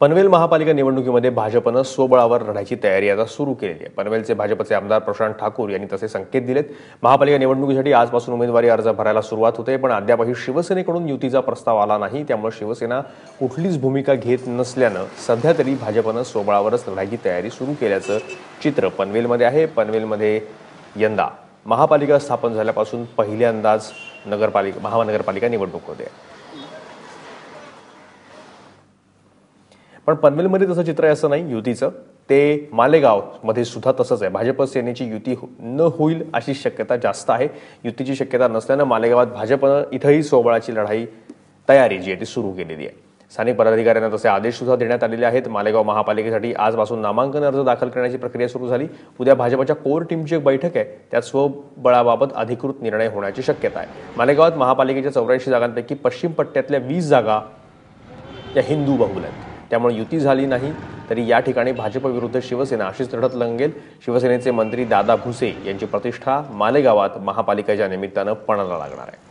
पनवेल महापालिका निवडणुकीमध्ये भाजपनं स्वबळावर लढायची तयारी आता सुरू केलेली आहे. पनवेलचे भाजपचे आमदार प्रशांत ठाकूर यांनी तसे संकेत दिलेत. महापालिका निवडणुकीसाठी आजपासून उमेदवारी अर्ज भरायला सुरुवात होते पण अद्यापही शिवसेनेकडून युतीचा प्रस्ताव आला नाही. त्यामुळे शिवसेना कुठलीच भूमिका घेत नसल्यानं सध्या तरी भाजपनं स्वबळावरच लढायची तयारी सुरू केल्याचं चित्र पनवेलमध्ये आहे. पनवेलमध्ये यंदा महापालिका स्थापन झाल्यापासून पहिल्यांदाच नगरपालिका महानगरपालिका निवडणूक होते. पण पनवेलमध्ये तसं चित्र आहे असं नाही युतीचं. ते मालेगावमध्ये सुद्धा तसंच आहे. भाजप सेनेची युती हो- न होईल अशी शक्यता जास्त आहे. युतीची शक्यता नसल्यानं मालेगावात भाजपनं इथंही सोबळाची लढाई तयारी जी आहे ती सुरू केलेली आहे. स्थानिक पदाधिकाऱ्यांना तसे आदेश सुद्धा देण्यात आलेले आहेत. मालेगाव महापालिकेसाठी आजपासून नामांकन अर्ज दाखल करण्याची प्रक्रिया सुरू झाली. उद्या भाजपच्या कोर टीमची एक बैठक आहे. त्यात स्वबळाबाबत अधिकृत निर्णय होण्याची शक्यता आहे. मालेगावात महापालिकेच्या चौऱ्याऐंशी जागांपैकी पश्चिम पट्ट्यातल्या वीस जागा या हिंदू बहुल आहेत. त्यामुळे युती झाली नाही तरी या ठिकाणी भाजप विरुद्ध शिवसेना अशीच लढत लंगेल. शिवसेनेचे मंत्री दादा भुसे यांची प्रतिष्ठा मालेगावात महापालिकेच्या निमित्तानं पणाला लागणार आहे.